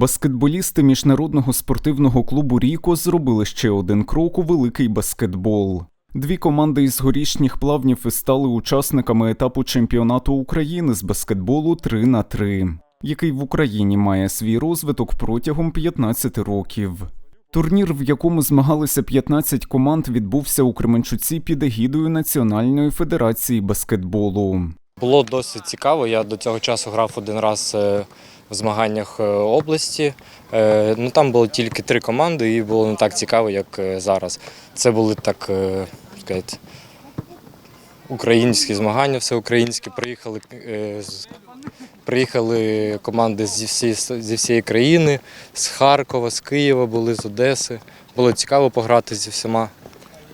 Баскетболісти міжнародного спортивного клубу Ріко зробили ще один крок у великий баскетбол. Дві команди із горішніх плавнів і стали учасниками етапу чемпіонату України з баскетболу 3 на 3 який в Україні має свій розвиток протягом 15 років. Турнір, в якому змагалися 15 команд, відбувся у Кременчуці під егідою Національної федерації баскетболу. Було досить цікаво. Я до цього часу грав один раз е, в змаганнях е, області. Е, Ну там було тільки три команди, і було не так цікаво, як е, зараз. Це були так сказати, українські змагання, всеукраїнські. Приїхали, приїхали команди зі всієї, зі всієї країни, з Харкова, з Києва, були з Одеси. Було цікаво пограти зі всіма.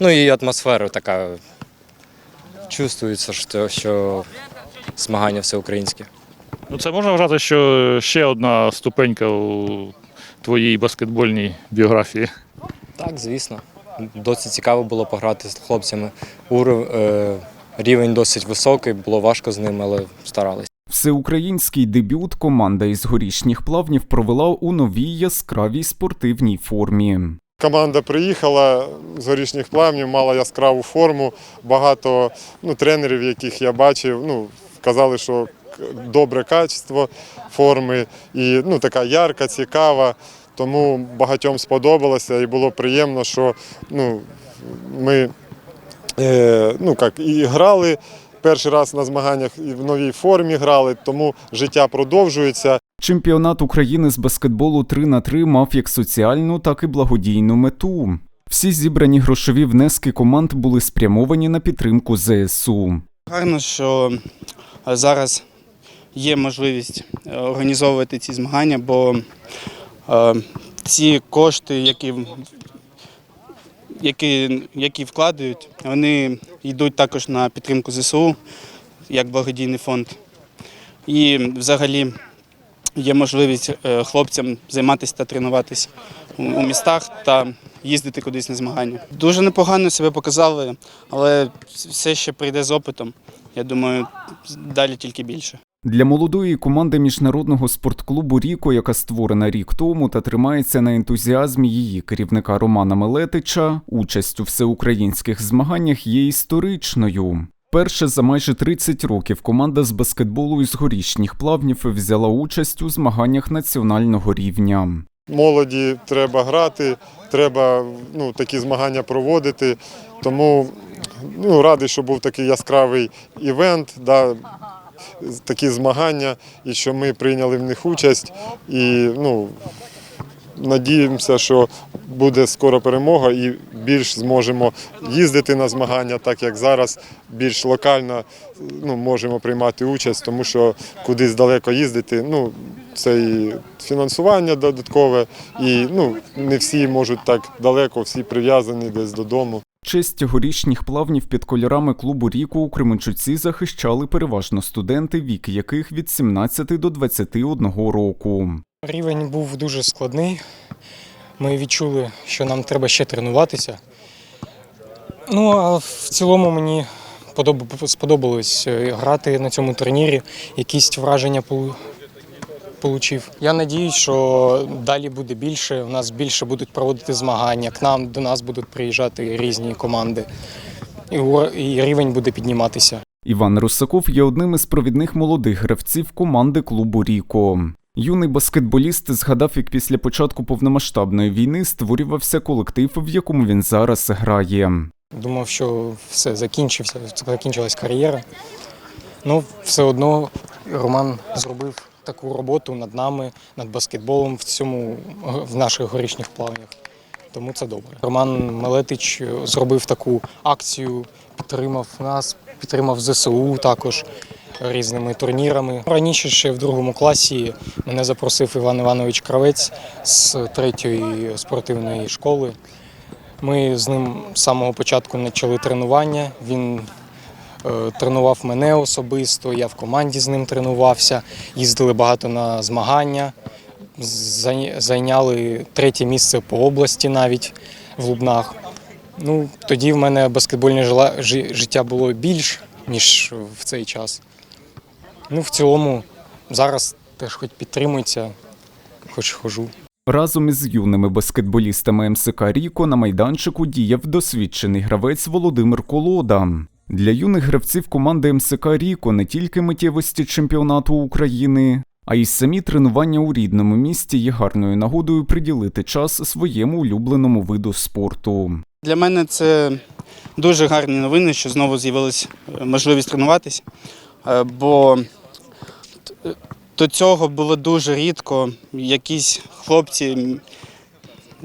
Ну і атмосфера така чувствується, що, що змагання всеукраїнське. Ну, це можна вважати, що ще одна ступенька у твоїй баскетбольній біографії. Так, звісно. Досить цікаво було пограти з хлопцями. Уров, е, рівень досить високий, було важко з ними, але старались. Всеукраїнський дебют команда із горішніх плавнів провела у новій яскравій спортивній формі. Команда приїхала з горішніх плавнів, мала яскраву форму. Багато ну, тренерів, яких я бачив, ну, казали, що добре качество форми і ну, така ярка, цікава. Тому багатьом сподобалося і було приємно, що ну, ми е, ну, як, і грали перший раз на змаганнях і в новій формі грали, тому життя продовжується. Чемпіонат України з баскетболу 3 на 3 мав як соціальну, так і благодійну мету. Всі зібрані грошові внески команд були спрямовані на підтримку ЗСУ. Гарно, що зараз є можливість е, організовувати ці змагання, бо е, ці кошти, які, які, які вкладають, вони йдуть також на підтримку ЗСУ як благодійний фонд. І взагалі є можливість е, хлопцям займатися та тренуватися у у містах та їздити кудись на змагання. Дуже непогано себе показали, але все ще прийде з опитом. Я думаю, далі тільки більше. Для молодої команди міжнародного спортклубу Ріко, яка створена рік тому та тримається на ентузіазмі її керівника Романа Мелетича, участь у всеукраїнських змаганнях є історичною. Перше за майже 30 років команда з баскетболу із горішніх плавнів взяла участь у змаганнях національного рівня. молоді треба грати, треба ну, такі змагання проводити. Тому ну, радий, що був такий яскравий івент, да, такі змагання, і що ми прийняли в них участь. І ну, надіємося, що буде скоро перемога і більш зможемо їздити на змагання, так як зараз більш локально ну, можемо приймати участь, тому що кудись далеко їздити. Ну, це і фінансування додаткове, і ну, не всі можуть так далеко, всі прив'язані десь додому. Честь горішніх плавнів під кольорами клубу Ріко у Кременчуці захищали переважно студенти, вік яких від 17 до 21 року. Рівень був дуже складний. Ми відчули, що нам треба ще тренуватися. Ну, а в цілому мені подоб- сподобалось е, грати на цьому турнірі. Якісь враження получив. Я надіюсь, що далі буде більше. У нас більше будуть проводити змагання. К нам до нас будуть приїжджати різні команди. І і рівень буде підніматися. Іван Русаков є одним із провідних молодих гравців команди клубу Ріко. Юний баскетболіст згадав, як після початку повномасштабної війни створювався колектив, в якому він зараз грає. Думав, що все закінчився, закінчилась кар'єра. Ну, все одно Роман зробив таку роботу над нами, над баскетболом в цьому в наших горішніх плавнях. Тому це добре. Роман Мелетич зробив таку акцію, підтримав нас, підтримав ЗСУ також різними турнірами. Раніше ще в другому класі мене запросив Іван Іванович Кравець з третьої спортивної школи. Ми з ним з самого початку почали тренування. Він тренував мене особисто, я в команді з ним тренувався, їздили багато на змагання, зайняли третє місце по області навіть в Лубнах. Ну, тоді в мене баскетбольне життя було більш, ніж в цей час. Ну, в цілому, зараз теж хоч підтримується. хоч хожу. Разом із юними баскетболістами МСК Ріко на майданчику діяв досвідчений гравець Володимир Колода. Для юних гравців команди МСК Ріко не тільки миттєвості чемпіонату України, а й самі тренування у рідному місті є гарною нагодою приділити час своєму улюбленому виду спорту. Для мене це дуже гарні новини, що знову з'явилася можливість тренуватися, Е, бо до цього було дуже рідко. Якісь хлопці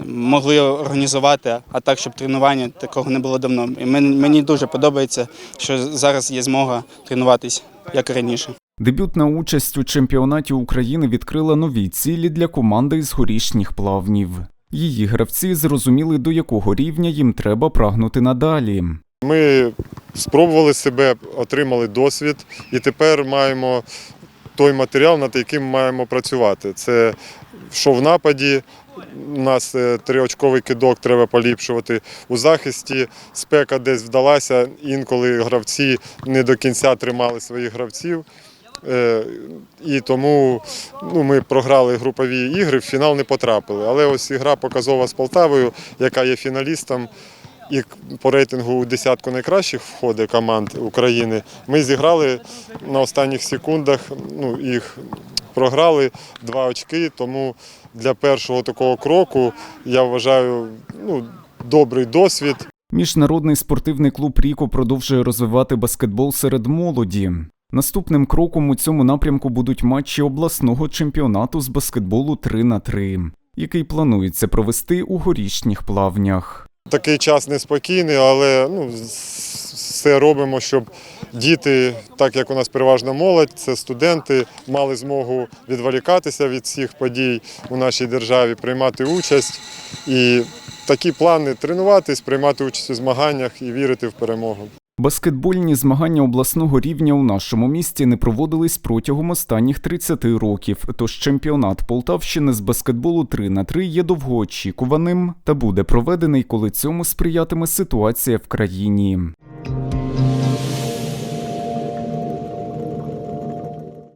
могли організувати, а так, щоб тренування такого не було давно. І мені дуже подобається, що зараз є змога тренуватись як і раніше. Дебютна участь у чемпіонаті України відкрила нові цілі для команди із горішніх плавнів. Її гравці зрозуміли, до якого рівня їм треба прагнути надалі. Ми спробували себе, отримали досвід і тепер маємо той матеріал, над яким маємо працювати. Це що в нападі. У нас е, триочковий кидок треба поліпшувати. У захисті спека десь вдалася, інколи гравці не до кінця тримали своїх гравців. Е, І тому ну, ми програли групові ігри, в фінал не потрапили. Але ось ігра показова з Полтавою, яка є фіналістом і по рейтингу у десятку найкращих входить команд України. Ми зіграли на останніх секундах, ну, їх програли два очки, тому для першого такого кроку я вважаю ну, добрий досвід. Міжнародний спортивний клуб Ріко продовжує розвивати баскетбол серед молоді. Наступним кроком у цьому напрямку будуть матчі обласного чемпіонату з баскетболу 3 на 3 який планується провести у горішніх плавнях. Такий час неспокійний, але ну, все робимо, щоб діти, так як у нас переважно молодь, це студенти, мали змогу відволікатися від всіх подій у нашій державі, приймати участь. І такі плани тренуватись, приймати участь у змаганнях і вірити в перемогу. Баскетбольні змагання обласного рівня у нашому місті не проводились протягом останніх 30 років, тож чемпіонат Полтавщини з баскетболу 3 на 3 є довгоочікуваним та буде проведений, коли цьому сприятиме ситуація в країні.